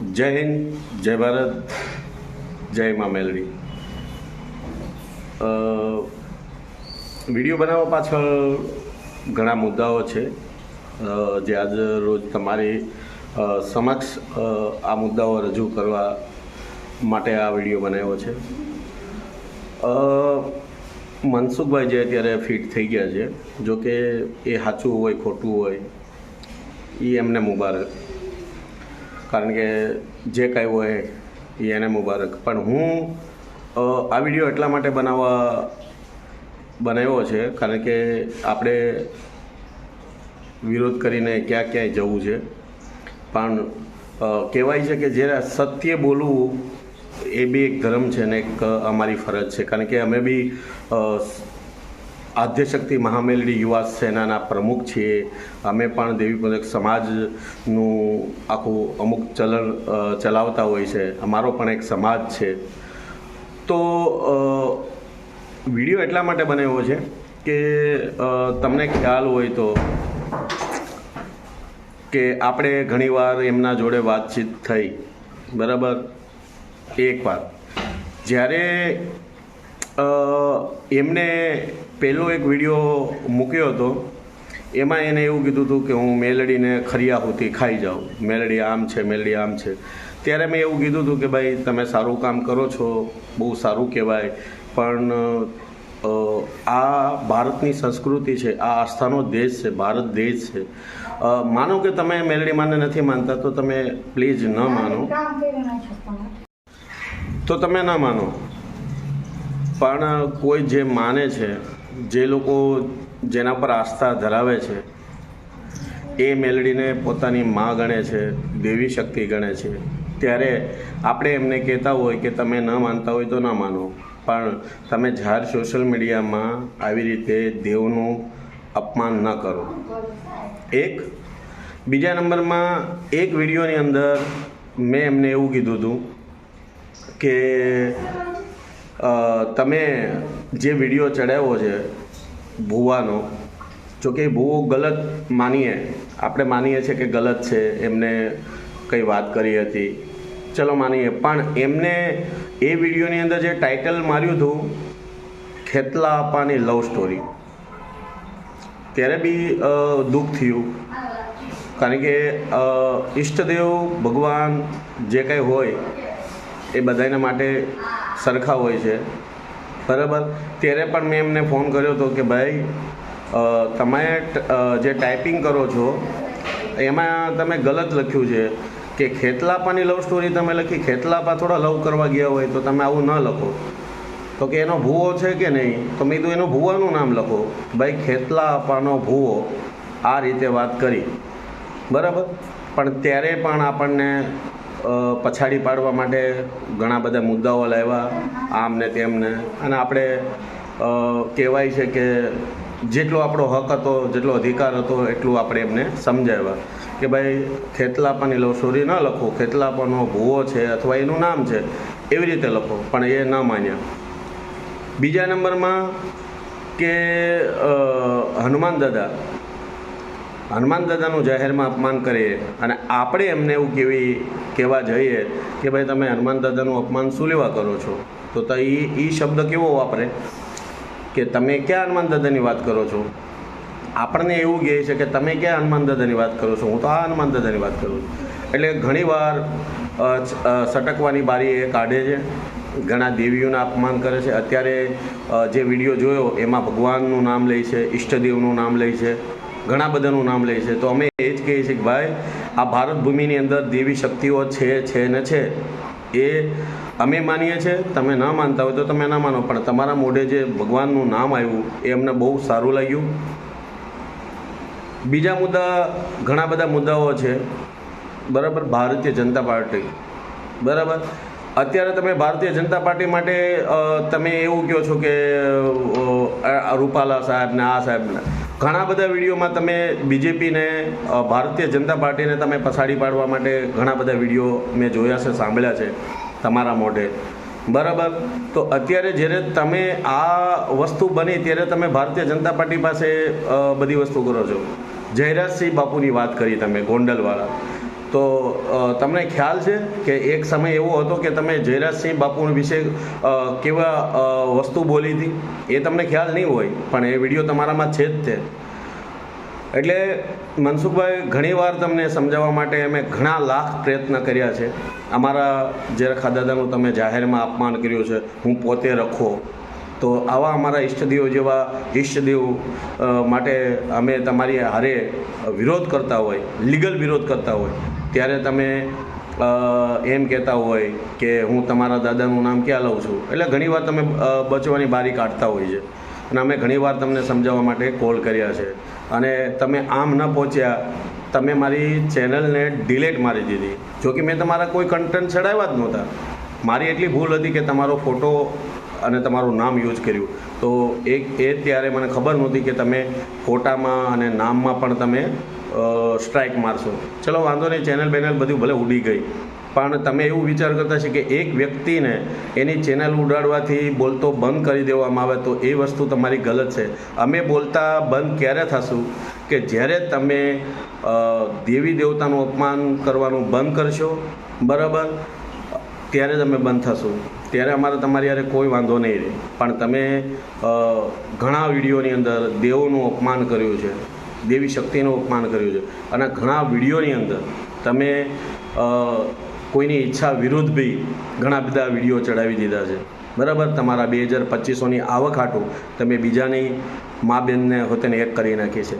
જય હિન્દ, જય ભારત, જય મા મેલડી. વીડિયો બનાવવા પાછળ ઘણા મુદ્દાઓ છે. જે આજ રોજ તમારી સમક્ષ આ મુદ્દાઓ રજૂ કરવા માટે આ વીડિયો બનાવ્યો છે. મનસુખભાઈ જે અત્યારે ફિટ થઈ ગયા છે જો કે એ સાચું હોય, ખોટું હોય એ એમને મુબારક. કારણ કે જે કાંઈ હોય એને મુબારક. પણ હું આ વીડિયો એટલા માટે બનાવવા બનાવ્યો છે કારણ કે આપણે વિરોધ કરીને ક્યાં ક્યાંય જવું છે. પણ કહેવાય છે કે જ્યારે સત્ય બોલવું એ બી એક ધર્મ છે ને એક અમારી ફરજ છે. કારણ કે અમે બી આદ્યશક્તિ મહામેલડી યુવા સેનાના પ્રમુખ છીએ. અમે પણ દેવીપદક સમાજનું આખું અમુક ચલણ ચલાવતા હોય છે. અમારો પણ એક સમાજ છે. તો વીડિયો એટલા માટે બનાવ્યો છે કે તમને ખ્યાલ હોય તો કે આપણે ઘણીવાર એમના જોડે વાતચીત થઈ. બરાબર? એક વાત. જ્યારે એમને પહેલો એક વીડિયો મૂક્યો હતો. એમાં એને એવું કીધું હતું કે હું મેલડીને ખરિયાહુથી ખાઈ જાઉં. મેલડી આમ છે મેલડી આમ છે. ત્યારે મેં એવું કીધું હતું કે ભાઈ તમે સારું કામ કરો છો બહુ સારું કહેવાય. પણ આ ભારતની સંસ્કૃતિ છે આ આસ્થાનો દેશ છે ભારત દેશ છે. માનો કે તમે મેલડી માને નથી માનતા તો તમે પ્લીઝ ન માનો. તો તમે ન માનો. પણ કોઈ જે માને છે, જે લોકો જેના પર આસ્થા ધરાવે છે, એ મેલડીને પોતાની મા ગણે છે, દેવી શક્તિ ગણે છે. ત્યારે આપણે એમને કહેતા હોય કે તમે ન માનતા હોય તો ના માનો. પણ તમે જાહેર સોશિયલ મીડિયામાં આવી રીતે દેવનું અપમાન ન કરો. એક, બીજા નંબરમાં એક વિડીયોની અંદર મેં એમને એવું કીધું હતું કે તમે જે વીડિયો ચડાવ્યો છે ભૂવાનો, જો કે ભૂવો ગલત માનીએ, આપણે માનીએ છીએ કે ગલત છે, એમને કંઈ વાત કરી હતી. ચલો માનીએ, પણ એમને એ વિડીયોની અંદર જે ટાઇટલ માર્યું હતું ખેતલા અપાની લવ સ્ટોરી ત્યારે બી દુઃખ થયું. કારણ કે ઈષ્ટદેવ, ભગવાન, જે કંઈ હોય, એ બધાના માટે સરખા હોય છે. બરાબર? ત્યારે પણ મેં એમને ફોન કર્યો હતો કે ભાઈ તમે જે ટાઈપિંગ કરો છો, એમાં તમે ગલત લખ્યું છે કે ખેતલાપાની લવ સ્ટોરી તમે લખી, ખેતલાપા થોડા લવ કરવા ગયા હોય તો તમે આવું ન લખો. તો કે એનો ભૂવો છે કે નહીં? તો મેં કીધું, એનું ભૂવાનું નામ લખો. ભાઈ, ખેતલાપાનો ભૂવો. આ રીતે વાત કરી. બરાબર? પણ ત્યારે પણ આપણને પછાડી પાડવા માટે ઘણા બધા મુદ્દાઓ લાવ્યા, આમ ને તેમને અને આપણે કહેવાય છે કે જેટલો આપણો હક હતો, જેટલો અધિકાર હતો, એટલું આપણે એમને સમજાવ્યા કે ભાઈ, ખેતલાપાની લવસોરી ન લખો, ખેતલાપાનો ભૂવો છે અથવા એનું નામ છે, એવી રીતે લખો, પણ એ ન માન્યા. બીજા નંબરમાં કે હનુમાન દાદા હનુમાન દાદાનું જાહેરમાં અપમાન કરીએ અને આપણે એમને એવું કેવી કહેવા જઈએ કે ભાઈ તમે હનુમાન દાદાનું અપમાન શું લેવા કરો છો? તો તો એ એ શબ્દ કેવો વાપરે? કે તમે ક્યાં હનુમાન દાદાની વાત કરો છો? આપણને એવું કહે છે કે તમે ક્યાં હનુમાન દાદાની વાત કરો છો? હું તો આ હનુમાન દાદાની વાત કરું છું. એટલે ઘણીવાર સટકવાની બારી એ કાઢે છે. ઘણા દેવીઓના અપમાન કરે છે. અત્યારે જે વીડિયો જોયો, એમાં ભગવાનનું નામ લે છે, ઈષ્ટદેવનું નામ લે છે. ઘણા બધાનું નામ લે છે. તો અમે એ જ કહીએ છીએ કે ભાઈ, આ ભારત ભૂમિની અંદર દેવી શક્તિઓ છે છે ને છે, એ અમે માનીએ છીએ. તમે ન માનતા હોય તો તમે ના માનો, પણ તમારા મોઢે જે ભગવાનનું નામ આવ્યું, એ અમને બહુ સારું લાગ્યું. બીજા મુદ્દા, ઘણા બધા મુદ્દાઓ છે. બરાબર, ભારતીય જનતા પાર્ટી. બરાબર? અત્યારે તમે ભારતીય જનતા પાર્ટી માટે તમે એવું કહો છો કે રૂપાલા સાહેબને, આ સાહેબ ને ઘણા બધા વિડીયોમાં તમે બીજેપીને ભારતીય જનતા પાર્ટીને તમે પછાડી પાડવા માટે ઘણા બધા વીડિયો મેં જોયા છે, સાંભળ્યા છે, તમારા મોઢે. બરાબર? તો અત્યારે જ્યારે તમે આ વસ્તુ બની, ત્યારે તમે ભારતીય જનતા પાર્ટી પાસે બધી વસ્તુ કરો છો. જયરાજસિંહ બાપુની વાત કરી તમે, ગોંડલવાળા. તો તમને ખ્યાલ છે કે એક સમય એવો હતો કે તમે જયરાજસિંહ બાપુ વિશે કેવા વસ્તુ બોલી હતી? એ તમને ખ્યાલ નહીં હોય, પણ એ વીડિયો તમારામાં છે જ તે. એટલે મનસુખભાઈ ઘણીવાર તમને સમજાવવા માટે અમે ઘણા લાખ પ્રયત્ન કર્યા છે. અમારા જે દાદાનું તમે જાહેરમાં અપમાન કર્યું છે, હું પોતે રખો. તો આવા અમારા ઈષ્ટદેવ જેવા ઈષ્ટદેવ માટે અમે તમારી હારે વિરોધ કરતા હોય, લીગલ વિરોધ કરતા હોય. ત્યારે તમે એમ કહેતા હોય કે હું તમારા દાદાનું નામ ક્યાં લઉં છું? એટલે ઘણીવાર તમે બચવાની બારી કાઢતા હોય છે. અને અમે ઘણીવાર તમને સમજાવવા માટે કોલ કર્યા છે. અને તમે આમ ન પહોંચ્યા, તમે મારી ચેનલને ડિલેટ મારી દીધી. જો કે મેં તમારા કોઈ કન્ટેન્ટ ચડાવ્યા જ નહોતા. મારી એટલી ભૂલ હતી કે તમારો ફોટો અને તમારું નામ યુઝ કર્યું. તો એક એ ત્યારે મને ખબર નહોતી કે તમે ફોટામાં અને નામમાં પણ તમે સ્ટ્રાઇક મારશો. ચલો, વાંધો નહીં ચેનલ બેનલ બધું ભલે ઉડી ગઈ. પણ તમે એવું વિચાર કરતા છે કે એક વ્યક્તિને એની ચેનલ ઉડાડવાથી બોલતો બંધ કરી દેવામાં આવે તો એ વસ્તુ તમારી ગલત છે. અમે બોલતા બંધ ક્યારે થશું કે જ્યારે તમે દેવી દેવતાનું અપમાન કરવાનું બંધ કરશો? બરાબર? ત્યારે જ અમે બંધ થશું. ત્યારે અમારે તમારી યારે કોઈ વાંધો નહીં રહે. પણ તમે ઘણા વિડીયોની અંદર દેવોનું અપમાન કર્યું છે. દેવી શક્તિનું અપમાન કર્યું છે. અને ઘણા વિડીયોની અંદર તમે કોઈની ઈચ્છા વિરુદ્ધ બી ઘણા બધા વીડિયો ચડાવી દીધા છે. બરાબર? તમારા બે હજાર પચીસોની આવક હાટું તમે બીજાની મા બેનને હોતેને એક કરી નાખી છે.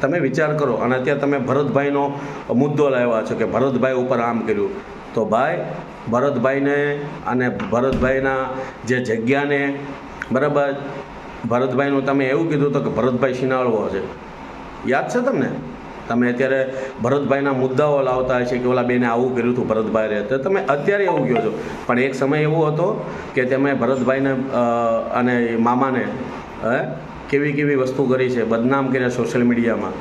તમે વિચાર કરો. અને અત્યારે તમે ભરતભાઈનો મુદ્દો લાવ્યા છો કે ભરતભાઈ ઉપર આમ કર્યું. તો ભાઈ, ભરતભાઈને અને ભરતભાઈના જે જગ્યાને, બરાબર? ભરતભાઈનું તમે એવું કીધું હતું કે ભરતભાઈ શિનાળવો છે. યાદ છે તમને? તમે અત્યારે ભરતભાઈના મુદ્દાઓ લાવતા હશે કે ઓલા બેને આવું કર્યું હતું, ભરતભાઈ રહે. તો તમે અત્યારે એવું કહો છો. પણ એક સમય એવો હતો કે તમે ભરતભાઈને અને મામાને, હે, કેવી કેવી વસ્તુ કરી છે, બદનામ કર્યા સોશિયલ મીડિયામાં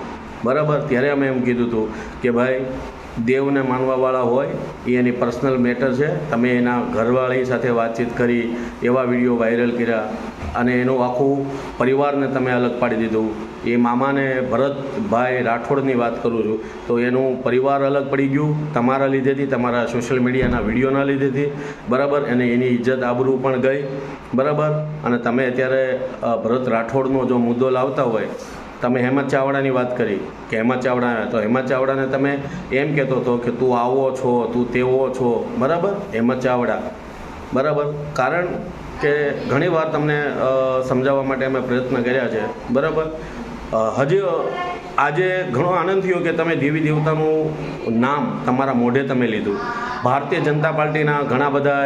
બરાબર? ત્યારે અમે એમ કીધું હતું કે ભાઈ દેવને માનવાવાળા હોય, એ એની પર્સનલ મેટર છે. તમે એના ઘરવાળી સાથે વાતચીત કરી, એવા વીડિયો વાયરલ કર્યા અને એનું આખું પરિવારને તમે અલગ પાડી દીધું. એ મામાને ભરતભાઈ રાઠોડની વાત કરું છું, તો એનું પરિવાર અલગ પડી ગયું. તમારા લીધેથી, તમારા સોશિયલ મીડિયાના વિડીયોના લીધેથી. બરાબર? અને એની ઇજ્જત આબરૂ પણ ગઈ. બરાબર? અને તમે અત્યારે ભરત રાઠોડનો જો મુદ્દો લાવતા હોય તમે હેમંત ચાવડાની વાત કરી, કે હેમંત ચાવડા, તો હેમંત ચાવડાને તમે એમ કહેતો હતો કે તું આવો છો, તું તેવો છો. બરાબર? હેમંત ચાવડા. બરાબર? કારણ કે ઘણીવાર તમને સમજાવવા માટે અમે પ્રયત્ન કર્યા છે. બરાબર? હજી આજે ઘણો આનંદ થયો કે તમે દેવી દેવતાનું નામ તમારા મોઢે તમે લીધું. ભારતીય જનતા પાર્ટીના ઘણા બધા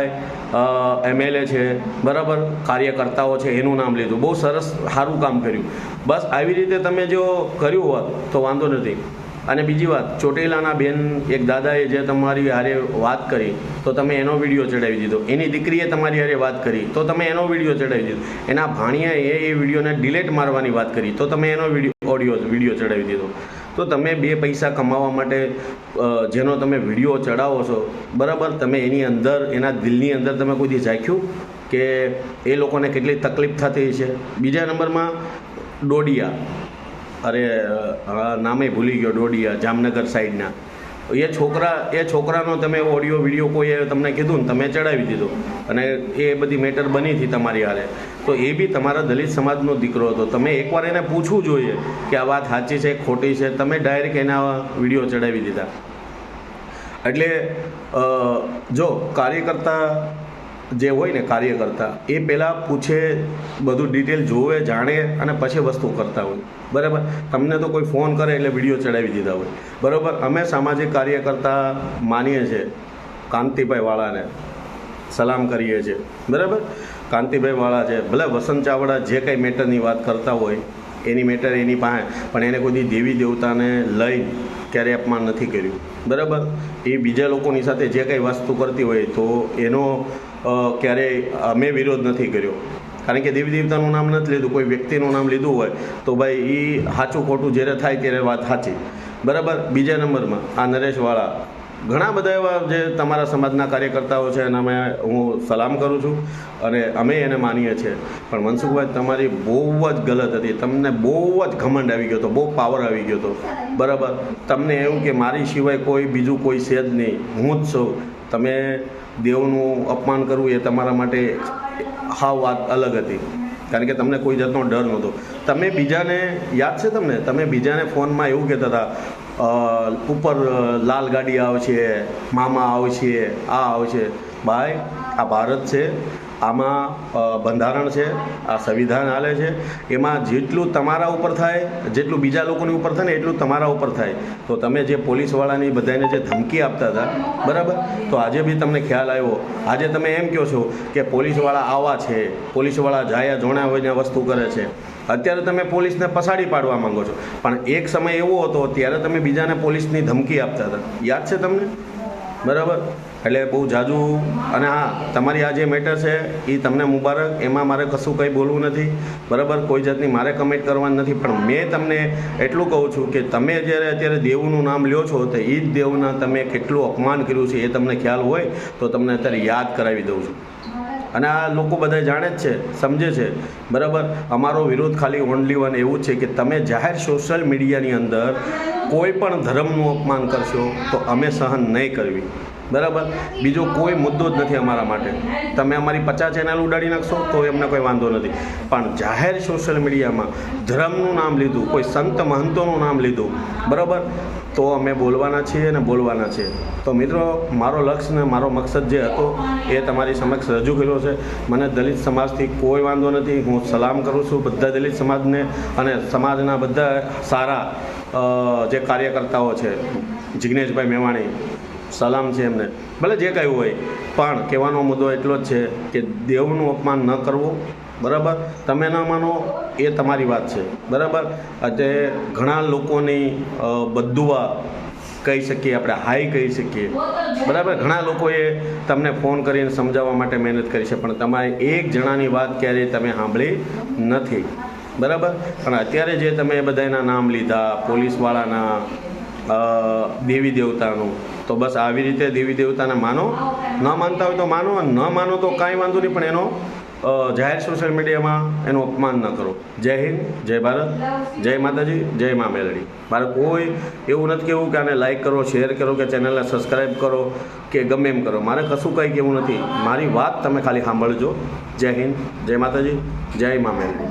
એમએલએ છે, બરાબર, કાર્યકર્તાઓ છે, એનું નામ લીધું. બહુ સરસ, સારું કામ કર્યું. બસ આવી રીતે તમે જો કર્યું હોત તો વાંધો નથી. અને બીજી વાત, ચોટીલાના બેન એક દાદાએ જે તમારી હારે વાત કરી, તો તમે એનો વીડિયો ચડાવી દીધો. એની દીકરીએ તમારી હારે વાત કરી, તો તમે એનો વીડિયો ચડાવી દીધો. એના ભાણિયાએ એ વિડીયોને ડિલેટ મારવાની વાત કરી, તો તમે એનો વીડિયો ઓડિયો વીડિયો ચડાવી દીધો. તો તમે બે પૈસા કમાવા માટે જેનો તમે વીડિયો ચડાવો છો, બરાબર? તમે એની અંદર, એના દિલની અંદર તમે કોઈ દી ઝાંખ્યું કે એ લોકોને કેટલી તકલીફ થતી છે બીજા નંબરમાં, ડોડિયા. અરે નામે ભૂલી ગયો ડોડિયા, જામનગર સાઈડના. એ છોકરા, એ છોકરાનો તમે ઓડિયો વીડિયો કોઈએ તમને કીધું ને તમે ચડાવી દીધો. અને એ બધી મેટર બની હતી તમારી હારે. તો એ બી તમારા દલિત સમાજનો દીકરો હતો. તમે એકવાર એને પૂછવું જોઈએ કે આ વાત સાચી છે, ખોટી છે. તમે ડાયરેક્ટ એના વીડિયો ચડાવી દીધા. એટલે જો કાર્યકર્તા જે હોય ને કાર્યકર્તા, એ પહેલાં પૂછે, બધું ડિટેલ જોવે, જાણે અને પછી વસ્તુ કરતા હોય. બરાબર? તમને તો કોઈ ફોન કરે એટલે વીડિયો ચડાવી દીધા હોય. બરાબર? અમે સામાજિક કાર્યકર્તા માનીએ છીએ, કાંતિભાઈ વાળાને. સલામ કરીએ છીએ. બરાબર? કાંતિભાઈ વાળા છે. ભલે વસંત ચાવડા જે કંઈ મેટરની વાત કરતા હોય, એની મેટર એની પાસે, પણ એને કોઈ દેવી દેવતાને લઈ ક્યારેય અપમાન નથી કર્યું. બરાબર? એ બીજા લોકોની સાથે જે કંઈ વસ્તુ કરતી હોય, તો એનો ક્યારેય અમે વિરોધ નથી કર્યો. કારણ કે દેવી દેવતાનું નામ નથી લીધું, કોઈ વ્યક્તિનું નામ લીધું હોય, તો ભાઈ એ સાચું ખોટું જ્યારે થાય ત્યારે વાત સાચી. બરાબર? બીજા નંબરમાં, આ નરેશવાળા. ઘણા બધા એવા જે તમારા સમાજના કાર્યકર્તાઓ છે અને અમે હું સલામ કરું છું અને અમે એને માનીએ છીએ. પણ મનસુખભાઈ, તમારી બહુ જ ગલત હતી. તમને બહુ જ ઘમંડ આવી ગયો હતો, બહુ પાવર આવી ગયો હતો. બરાબર? તમને એવું કે મારી સિવાય કોઈ બીજું કોઈ છે જ નહીં. હું જ છું. તમે દેવનું અપમાન કરવું એ તમારા માટે હાવ વાત અલગ હતી. કારણ કે તમને કોઈ જાતનો ડર નહોતો. તમે બીજાને યાદ છે તમને? તમે બીજાને ફોનમાં એવું કહેતા હતા ઉપર લાલ ગાડી આવશે, મામા આવશે, આ આવશે. ભાઈ, આ ભારત છે. આમાં બંધારણ છે, આ સંવિધાન હાલે છે. એમાં જેટલું તમારા ઉપર થાય, જેટલું બીજા લોકોની ઉપર થાય ને એટલું તમારા ઉપર થાય. તો તમે જે પોલીસવાળાની બધાને જે ધમકી આપતા હતા, બરાબર? તો આજે બી તમને ખ્યાલ આવ્યો. આજે તમે એમ કહો છો કે પોલીસવાળા આવા છે, પોલીસવાળા જાયા જોણા હોઈને વસ્તુ કરે છે. અત્યારે તમે પોલીસને પસાડી પાડવા માંગો છો. પણ એક સમય એવો હતો, ત્યારે તમે બીજાને પોલીસની ધમકી આપતા હતા. યાદ છે તમને? બરાબર? એટલે બહુ જાજુ અને હા, તમારી આ જે મેટર છે એ તમને મુબારક. એમાં મારે કશું કંઈ બોલવું નથી. બરાબર? કોઈ જાતની મારે કમેન્ટ કરવાની નથી. પણ મેં તમને એટલું કહું છું કે તમે જ્યારે અત્યારે દેવનું નામ લ્યો છો, તો એ જ દેવના તમે કેટલું અપમાન કર્યું છે એ તમને ખ્યાલ હોય, તો તમને અત્યારે યાદ કરાવી દઉં છું. અને આ લોકો બધા જાણે જ છે, સમજે છે. બરાબર? અમારો વિરોધ ખાલી ઓનલી વન એવું છે કે તમે જાહેર સોશિયલ મીડિયાની અંદર કોઈ પણ ધર્મનું અપમાન કરશો, તો અમે સહન નહીં કરવી. બરાબર? બીજો કોઈ મુદ્દો જ નથી અમારા માટે. તમે અમારી પચાસ ચેનલ ઉડાડી નાખશો તો એમને કોઈ વાંધો નથી. પણ જાહેર સોશિયલ મીડિયામાં ધર્મનું નામ લીધું, કોઈ સંત મહંતોનું નામ લીધું, બરાબર? તો અમે બોલવાના છીએ અને બોલવાના છીએ. તો મિત્રો, મારો લક્ષ્ય ને મારો મકસદ જે હતો, એ તમારી સમક્ષ રજૂ કર્યો છે. મને દલિત સમાજથી કોઈ વાંધો નથી. હું સલામ કરું છું બધા દલિત સમાજને અને સમાજના બધા સારા જે કાર્યકર્તાઓ છે, જિગ્નેશભાઈ મેવાણી સલામ છે એમને. ભલે જે કાંઈ હોય, પણ કહેવાનો મુદ્દો એટલો જ છે કે દેવનું અપમાન ન કરવું, બરાબર? તમે ન માનો એ તમારી વાત છે, બરાબર? અત્યારે ઘણા લોકોની બદુવા કહી શકીએ આપણે હાઈ કહી શકીએ. બરાબર? ઘણા લોકોએ તમને ફોન કરીને સમજાવવા માટે મહેનત કરી છે, પણ તમારે એક જણાની વાત ક્યારેય તમે સાંભળી નથી, બરાબર? પણ અત્યારે જે તમે બધાના નામ લીધા, પોલીસવાળાના દેવી દેવતાનું તો બસ આવી રીતે દેવી દેવતાને માનો. ન માનતા હોય તો માનો ન માનો તો કાંઈ વાંધો નહીં, પણ એનો જાહેર સોશિયલ મીડિયામાં એનું અપમાન ન કરો. જય હિન્દ, જય ભારત, જય માતાજી, જય મા મેલડી. મારે કોઈ એવું નથી કહેવું કે આને લાઈક કરો શેર કરો, કે ચેનલને સબસ્ક્રાઈબ કરો, કે ગમે એમ કરો. મારે કશું કંઈ કહેવું નથી. મારી વાત તમે ખાલી સાંભળજો. જય હિન્દ, જય માતાજી, જય મા મેલડી.